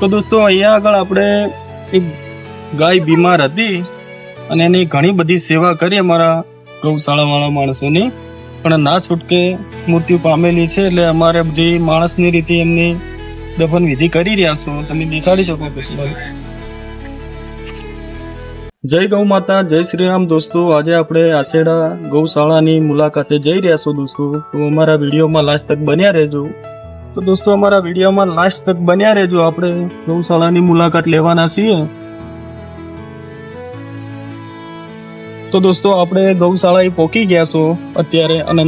તો દોસ્તો, અહીંયા આગળ આપણે એક ગાય બીમાર હતી અને એની ઘણી બધી સેવા કરી અમારા ગૌશાળાવાળા માણસોની. પણ ના છૂટકે મૃત્યુ પામેલી છે એટલે અમારે બધી માણસની રીતે એમની દફન વિધિ કરી રહ્યા છો. તમે દેખાડી શકો જય ગૌ માતા, જય શ્રી રામ દોસ્તો. આજે આપણે આસેડા ગૌશાળાની મુલાકાતે જઈ રહ્યા છો દોસ્તો. તો અમારા વિડીયોમાં લાસ્ટ તક બન્યા રહેજો. તો દોસ્તો, અમારા વિડીયોમાં લાસ્ટ તક બન્યા રહેજો. આપણે ગૌશાળાની મુલાકાત લેવાના છીએ. તો દોસ્તો, આપણે ગૌશાળાએ પહોંચી ગયા છો. અત્યારે અને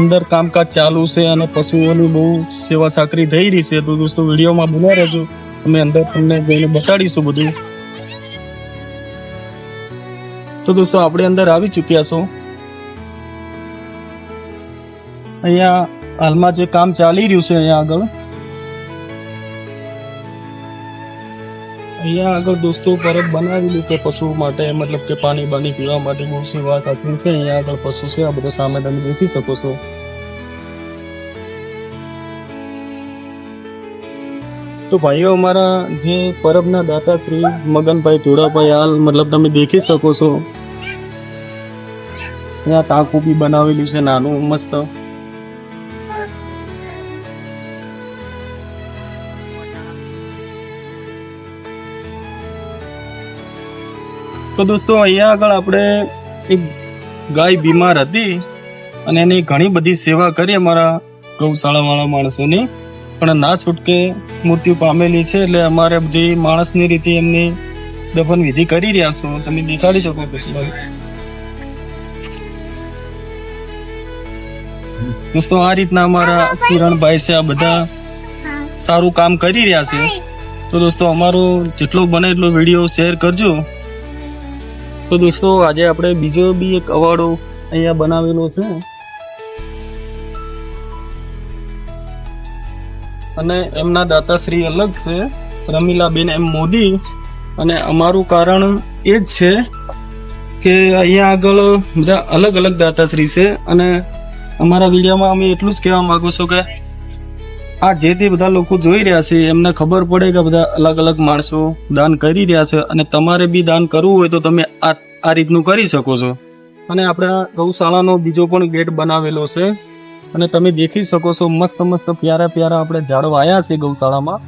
અંદર કામકાજ ચાલુ છે અને પશુઓની બહુ સેવા સાકરી થઈ રહી છે. તો દોસ્તો, વિડીયોમાં બન્યા રહેજો. અમે અંદર તમને જઈને બતાડીશું બધું. તો દોસ્તો, આપણે અંદર આવી ચૂક્યા છો. અહીંયા હાલમાં જે કામ ચાલી રહ્યું છે અહીંયા આગળ. અહીંયા આગળ દોસ્તો પરબ બનાવેલું છે પશુ માટે, મતલબ કે પાણી બાણી પીવા માટે બહુ સેવા સાચવી છે. અહીંયા આગળ પશુ છે, આ બધા સામે તમે દેખી શકો છો. તો ભાઈઓ અમારા જે પરબના દાતા શ્રી મગનભાઈ ધોળાભાઈ, હાલ મતલબ તમે દેખી શકો છો. અહીંયા ટાંકું બી બનાવેલું છે, નાનું, મસ્ત. તો દોસ્તો અહીંયા આગળ આપણે એક ગાય બીમાર હતી અને એની ઘણી બધી સેવા કરી અમારા ગૌશાળાવાળા માણસોની. પણ ના છૂટકે મૃત્યુ પામેલી છે એટલે અમારે બધી માણસની રીતે એમની દફન વિધિ કરી રહ્યા છો. તમે દેખાડી શકો કૃષ્ણભાઈ. દોસ્તો આ રીતના અમારા કિરણભાઈ છે આ બધા સારું કામ કરી રહ્યા છે. તો દોસ્તો અમારો જેટલો બને એટલો વીડિયો શેર કરજો. તો દોસ્તો, આજે આપણે બીજો બી એક અવાડો અહીંયા બનાવેલો છે. અને એમના દાતાશ્રી અલગ છે, રમીલાબેન એમ મોદી. અને અમારું કારણ એ જ છે કે અહીંયા આગળ બધા અલગ અલગ દાતાશ્રી છે. અને અમારા વિડીયોમાં અમે એટલું જ કહેવા માગું છું કે આ જે તે બધા લોકો જોઈ રહ્યા છે, એમને ખબર પડે કે બધા અલગ અલગ માણસો દાન કરી રહ્યા છે અને તમારે બી દાન કરવું હોય તો તમે આ આ રીતનું કરી શકો છો. અને આપણા ગૌશાળાનો બીજો પણ ગેટ બનાવેલો છે અને તમે દેખી શકો છો, મસ્ત મસ્ત પ્યારા પ્યારા આપણે ઝાડવા આવ્યા છે ગૌશાળામાં.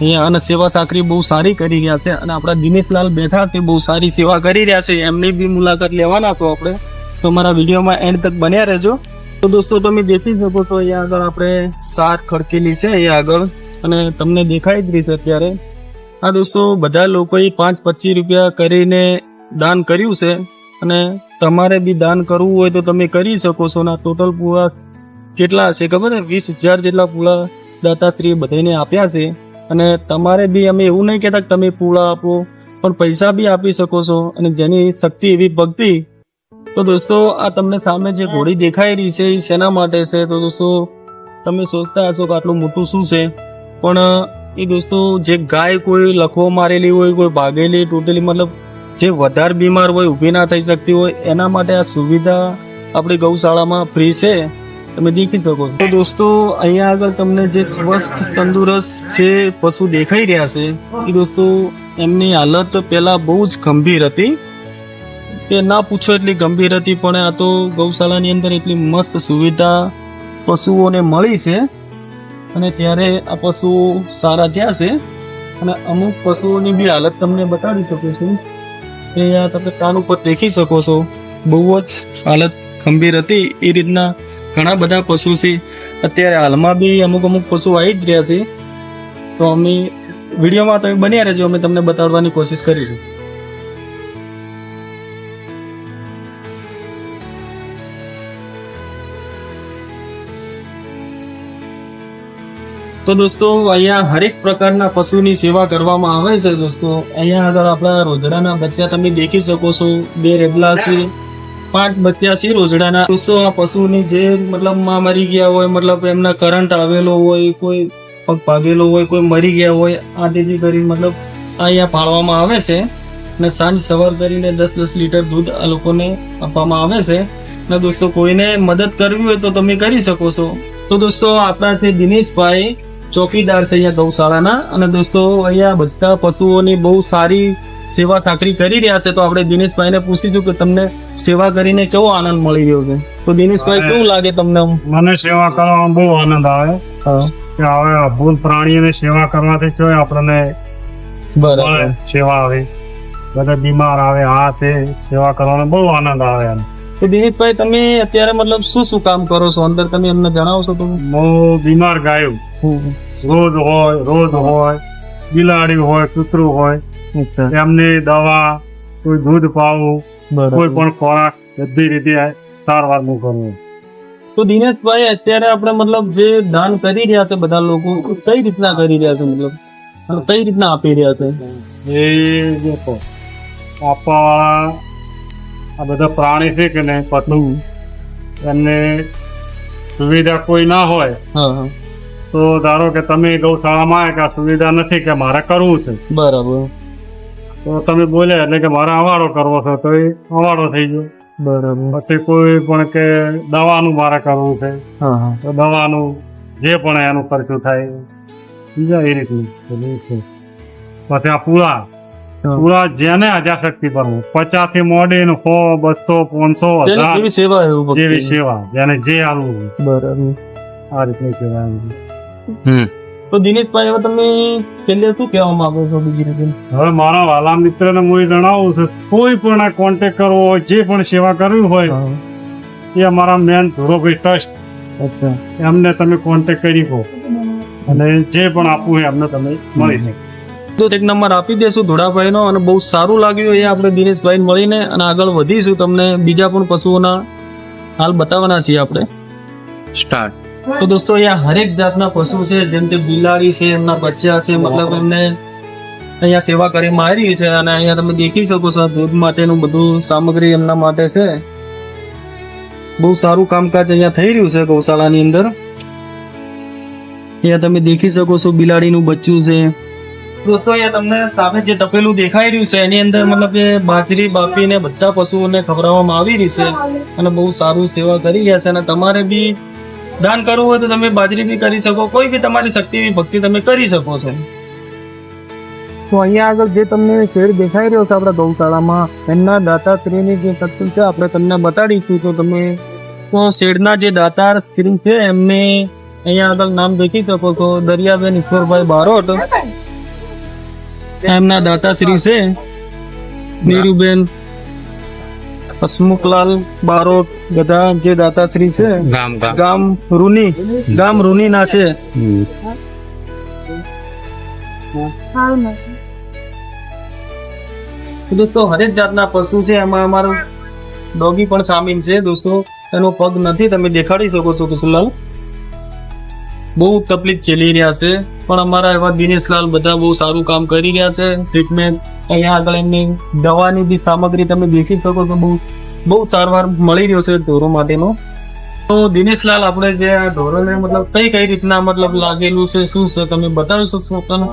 અહીંયા અને સેવા સાકરી બહુ સારી કરી રહ્યા છે અને આપણા દિનેશલાલ બેઠા તે બહુ સારી સેવા કરી રહ્યા છે, એમની બી મુલાકાત લેવાના તો આપણે. તો મારા વિડીયોમાં એન્ડ તક બન્યા રહેજો. તો દોસ્તો, તમે દેખી શકો છો અહીંયા આગળ આપણે સાર ખડકેલી છે અહીંયા આગળ અને તમને દેખાઈ જ રહી છે અત્યારે. આ દોસ્તો, બધા લોકોએ પાંચ પચીસ રૂપિયા કરીને દાન કર્યું છે અને તમારે બી દાન કરવું હોય તો તમે કરી શકો છો ના ટોટલ પૂરા કેટલા હશે ખબર છે? વીસ હજાર જેટલા પૂળા દાતાશ્રીએ બધાને આપ્યા છે અને તમારે બી અમે એવું નહીં કહેતા કે તમે પૂળા આપો, પણ પૈસા બી આપી શકો છો અને જેની શક્તિ એવી ભક્તિ તો દોસ્તો, આ તમને સામે જે ઘોડી દેખાઈ રહી છે, એ શેના માટે છે? તો દોસ્તો, તમે સોચતા હશો કે આટલું મોટું શું છે? પણ, એ દોસ્તો, જે ગાય કોઈ લખવો મારેલી હોય, કોઈ ભાગેલી, તૂટેલી, મતલબ જે વધારે બીમાર હોય, ઊભી ના થઈ શકતી હોય, એના માટે આ સુવિધા આપણી ગૌશાળામાં ફ્રી છે? તમે દેખી શકો તો દોસ્તો, અહીંયા આગળ તમને જે સ્વસ્થ, તંદુરસ્ત જે પશુ દેખાઈ રહ્યા છે, એ દોસ્તો, એમની હાલત પહેલા બહુ જ ગંભીર હતી. તે ના પૂછો એટલી ગંભીર હતી, પણ આ તો ગૌશાળાની અંદર એટલી મસ્ત સુવિધા પશુઓને મળી છે. અને ત્યારે આ પશુઓ સારા થયા છે. અને અમુક પશુઓની બી હાલત તમને બતાવી શકું છું. એ આ તમે કાન ઉપર દેખી શકો છો. બહુ જ હાલત ગંભીર હતી. એ રીતના ઘણા બધા પશુ છે. અત્યારે હાલમાં બી અમુક અમુક પશુ આવી જ રહ્યા છે. તો અમે વિડીયોમાં તમે બન્યા રહેજો. અમે તમને બતાડવાની કોશિશ કરીશું. તો દોસ્તો, અહીંયા હરેક પ્રકારના પશુની સેવા કરવામાં આવે છે દોસ્તો. અહીંયા આગળ આપણા રોજડાના બચ્ચા તમે દેખી શકો છો. બે રેબલા છે, પાંચ બચ્ચા છે રોજડાના. દોસ્તો, આ પશુની જે મતલબમાં મરી ગયા હોય, મતલબ એમના કરંટ આવેલો હોય, કોઈ પગ ભાગેલો હોય, કોઈ મરી ગયા હોય, આ તેથી કરી મતલબ અહીંયા ફાળવામાં આવે છે. અને સાંજ સવાર કરીને દસ દસ લીટર દૂધ આ લોકોને આપવામાં આવે છે. ને દોસ્તો, કોઈને મદદ કરવી હોય તો તમે કરી શકો છો. તો દોસ્તો, આપણા છે દિનેશભાઈ ચોકીદાર છે અહીંયા ગૌશાળાના. અને દોસ્તો અહીંયા બધા પશુઓની બહુ સારી સેવા સાકરી કરી રહ્યા છે. તો આપણે દિનેશભાઈને પૂછીશું કે તમને સેવા કરીને કેવો આનંદ મળી રહ્યો છે? તો દિનેશભાઈ કેવું લાગે તમને મને સેવા કરવામાં બહુ આનંદ આવે. કે હવે અભૂત પ્રાણીઓની સેવા કરવાથી જો આપણને બરાબર. સેવા આવે. બધા બીમાર આવે આ તે સેવા કરવાનો બહુ આનંદ આવે એમ. તો દિનેશભાઈ તમે અત્યારે મતલબ શું શું કામ કરો છો? અંદર તમે અમને જણાવશો તો. હું બીમાર ગાયો. રોજ હોય રોજ હોય બિલાડી હોય કૂતરું હોય. એમને દવા કોઈ દૂધ પાવું કોઈ પણ ખોરાક બધી રીતે સારવાર હું કરું તો દિનેશભાઈ અત્યારે આપણે મતલબ જે દાન કરી રહ્યા છે બધા લોકો કઈ રીતના કરી રહ્યા છે મતલબ? કઈ રીતના આપી રહ્યા છે? એ આપવા આ બધા પ્રાણી છે કે નહીં પશુ એમને સુવિધા કોઈ ના હોય તો ધારો કે તમે ગૌશાળામાં આવ્યા કે આ સુવિધા નથી કે મારે કરવું છે? બરાબર. તો તમે બોલ્યા એટલે કે મારે અવાડો કરવો છે તો એ અવાડો થઈ ગયો. બરાબર. પછી કોઈ પણ કે દવાનું મારે કરવું છે તો દવાનું જે પણ એનું ખર્ચું થાય બીજા એ રીતનું છે પછી આ પૂળા પૂળા જેને આજા શક્તિ પરવું પચાસથી મોડીને સો બસો પાંચસો જેવી સેવા જેવી સેવા. જેને જે આવું બરાબર. આ રીતની સેવા તો દિનેશભાઈ હવે તમે છેલ્લે શું કહેવા માંગો છો બીજી રીતે? હવે મારા વાલા મિત્રને હું એ જણાવું છું કોઈ પણ આ કોન્ટેક કરવો હોય જે પણ સેવા કરવી હોય એ અમારા મેન ધોરોભાઈ ટ્રસ્ટ અચ્છા. એમને તમે કોન્ટેક કરી કહો અને જે પણ આપવું હોય એમને તમે મળી શકે. તો એક નંબર આપી દેશું ધોળાભાઈનો અને બહુ સારું લાગ્યું એ આપણે દિનેશભાઈ મળીને અને આગળ વધીશું. તમને બીજા પણ પશુઓના હાલ બતાવવાના છીએ આપણે. સ્ટાર્ટ. તો દોસ્તો અહીંયા હરેક જાતના પશુ છે જેમ કે બિલાડી છે એમના બચ્ચા છે મતલબ એમને અહીંયા સેવા કરવામાં આવી છે અને અહીંયા તમે દેખી શકો છો દૂધ માટેનું બધું સામગ્રી એમના માટે છે. બહુ સારું કામકાજ અહીંયા થઈ રહ્યું છે ગૌશાળાની અંદર. અહીંયા તમે દેખી શકો છો બિલાડીનું બચ્ચું છે. દોસ્તો અહીંયા તમને સામે જે તપેલું દેખાઈ રહ્યું છે, એની અંદર મતલબ કે બાજરી બાપીને બધા પશુઓને ખવડાવવામાં આવી રહી છે અને બહુ સારું સેવા કરી રહ્યા છે અને તમારે બી દાન કરવું હોય તો તમે બાજરી બી કરી શકો, કોઈ બી તમારી શક્તિ ભક્તિ તમે કરી શકો છો. તો અહીંયા આગળ જે તમને શેર દેખાઈ રહ્યો છે આપણા ગૌશાળામાં, એમના દાતાશ્રીની જે તત્વ છે, આપણે તમને બતાડીશું. તો તમે તો શેડના જે દાતાર શ્રી છે, એમને અહીંયા આગળ નામ દેખી શકો છો. દરિયાબેન ઈશ્વરભાઈ બારોટ. એમના દાતાશ્રી છે. નીરુબેન હસમુખલાલ બારોટ બધા જે દાતાશ્રી છે. ગામ ગામ. રૂની ગામ રૂની ના. છે દોસ્તો હરેક જાતના પશુ છે એમાં અમારું ડોગી પણ સામેલ છે. દોસ્તો એનો પગ નથી તમે દેખાડી શકો છો કુશુલાલ. બહુ તકલીફ ચલી રહ્યા છે. પણ અમારા એવા દિનેશલાલ બધા બહુ સારું કામ કરી રહ્યા છે. ટ્રીટમેન્ટ અહીંયા આગળ એમની દવાની બી સામગ્રી તમે દેખી શકો તો બહુ બહુ સારવાર મળી રહ્યો છે ઢોરો માટેનો. તો દિનેશલાલ આપણે જે આ ઢોરોને મતલબ કઈ કઈ રીતના મતલબ લાગેલું છે શું છે તમે બતાવી શકશો આપણને?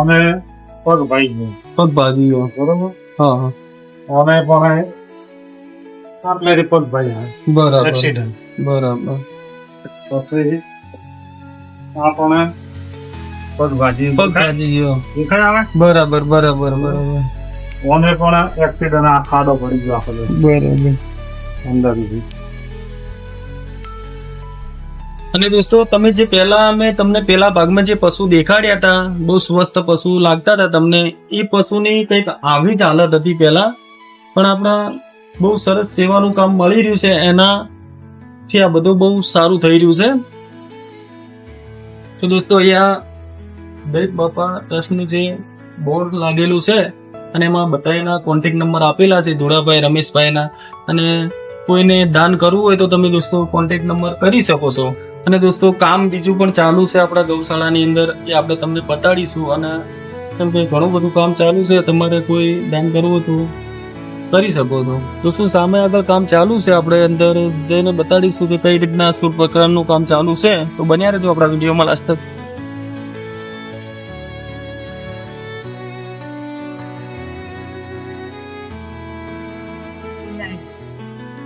અમે પગ ભાઈ પગ ભાગી બરોબર? હા હા. અમે પણ આટલે પગ ભાઈ બરાબર. એક્સિડન્ટ બરાબર. પછી ગયો. દેખાય આવે? બરાબર બરાબર બરાબર. ઓને પણ એક્સિડન્ટ આ ખાડો પડી ગયો આખો બરાબર. અંદર અને દોસ્તો તમે જે પહેલા અમે તમને પહેલા ભાગમાં જે પશુ દેખાડ્યા હતા બહુ સ્વસ્થ પશુ લાગતા હતા તમને એ પશુની કંઈક આવી જ હાલત હતી પહેલા. પણ આપણા બહુ સરસ સેવાનું કામ મળી રહ્યું છે. એના થી આ બધું બહુ સારું થઈ રહ્યું છે. તો દોસ્તો, અહીંયા દરેક બાપા ટ્રસ્ટનું જે બોર્ડ લાગેલું છે અને એમાં બધાના કોન્ટેક નંબર આપેલા છે, ધોળાભાઈ, રમેશભાઈના. અને કોઈને દાન કરવું હોય તો તમે દોસ્તો કોન્ટેક નંબર કરી શકો છો. અને દોસ્તો, કામ બીજું પણ ચાલુ છે આપણા ગૌશાળાની અંદર, એ આપણે તમને બતાડીશું અને કેમ કે ઘણું બધું કામ ચાલુ છે, તમારે કોઈ દાન કરવું હોય તો કરી શકો છો. તો શું સામે આગળ કામ ચાલુ છે આપણે અંદર? જઈને બતાડીશું કે કઈ રીતના શું પ્રકારનું કામ ચાલુ છે. તો બન્યા રહેજો આપણા વિડીયોમાં લાસ્ટ તક.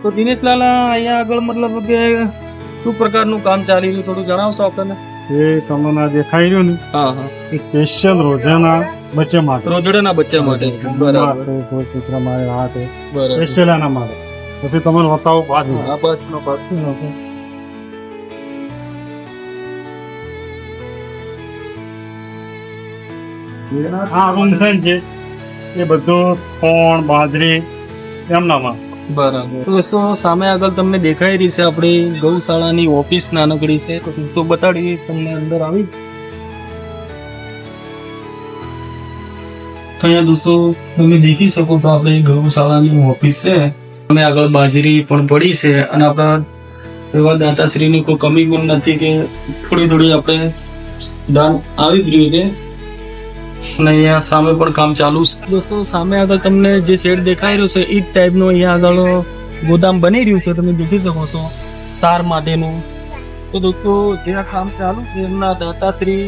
તો દિનેશલાલ અહીંયા આગળ મતલબ કે શું પ્રકારનું કામ ચાલી રહ્યું? થોડું જણાવશો આપણને? એ તમને દેખાઈ રહ્યું ને? હા હા. સ્પેશિયલ રોજાના બચ્ચા માટે. રોજડાના બચ્ચા માટે. બરાબર. કૂતરા મારે આ તે. બરાબર. એસેલાના મારે પછી તમને બતાવો બાદ આ બાદનો ભાગ છે ને આ રૂમ છે. એ બધું કોણ બાજરી એમનામાં. બરાબર. તો દોસ્તો સામે આગળ તમને દેખાઈ રહી છે આપણી ગૌશાળાની ઓફિસ નાનકડી છે. તો તો બતાડી તમને અંદર આવી. અહીંયા દોસ્તો, તમે દેખી શકો તો આપણે ગૌશાળાની ઓફિસ છે. સામે આગળ બાજરી પણ પડી છે અને આપણા એવા દાતાશ્રીની કોઈ કમી પણ નથી કે થોડી થોડી આપણે દાન આવી જ રહ્યું છે. અને અહીંયા સામે પણ કામ ચાલુ છે. દોસ્તો, સામે આગળ તમને જે શેડ દેખાઈ રહ્યો છે, એ જ ટાઈપનું અહીંયા આગળ ગોદામ બની રહ્યું છે. તમે દેખી શકો છો સાર માટેનું. તો દોસ્તો, જે આ કામ ચાલુ છે એમના દાતાશ્રી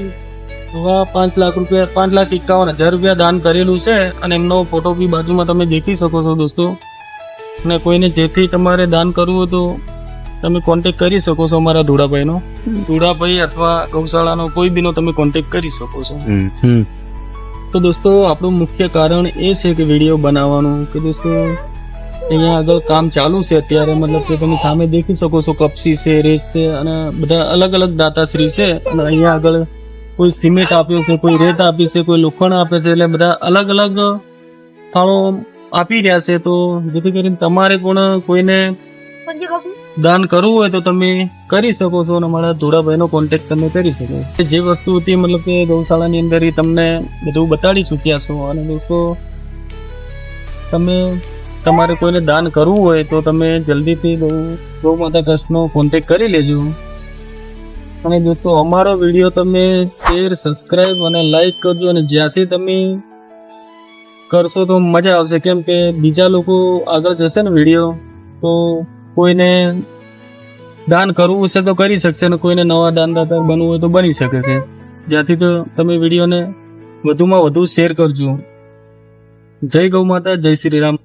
એવા પાંચ લાખ રૂપિયા પાંચ લાખ એકાવન હજાર રૂપિયા દાન કરેલું છે અને એમનો ફોટો બી બાજુમાં તમે દેખી શકો છો દોસ્તો. અને કોઈને જેથી તમારે દાન કરવું હોય તો તમે કોન્ટેક કરી શકો છો અમારા ધુડાભાઈનો ધુડાભાઈ અથવા ગૌશાળાનો કોઈ બીનો તમે કોન્ટેક કરી શકો છો. તો દોસ્તો આપણું મુખ્ય કારણ એ છે કે વીડિયો બનાવવાનું કે દોસ્તો અહીંયા આગળ કામ ચાલુ છે અત્યારે મતલબ કે તમે સામે દેખી શકો છો કપસી છે રેસ છે અને બધા અલગ અલગ દાતાશ્રી છે અને અહીંયા આગળ કોઈ સિમેન્ટ આપ્યો છે કોઈ રેત આપી છે કોઈ લોખંડ આપે છે એટલે બધા અલગ અલગ ફાળો આપી રહ્યા છે. તો જેથી કરીને તમારે પણ કોઈને દાન કરવું હોય તો તમે કરી શકો છો અને મારા ધોળાભાઈનો કોન્ટેક્ટ તમે કરી શકો. જે વસ્તુ હતી મતલબ કે ગૌશાળાની અંદર એ તમને બધું બતાડી ચૂક્યા છો. અને દોસ્તો તમે તમારે કોઈને દાન કરવું હોય તો તમે જલ્દીથી ગૌ ગૌ માતા ટ્રસ્ટનો કોન્ટેક્ટ કરી લેજો. અને દોસ્તો, અમારો વીડિયો તમે શેર સબસ્ક્રાઈબ અને લાઈક કરજો અને જ્યાંથી તમે કરશો તો મજા આવશે. કેમ કે બીજા લોકો આગળ જશે ને વીડિયો, તો કોઈને દાન કરવું હશે તો કરી શકશે ને કોઈને નવા દાનદાતા બનવું હોય તો બની શકે છે. જ્યાંથી તો તમે વિડીયોને વધુમાં વધુ શેર કરજો. જય ગૌ માતા, જય શ્રી રામ.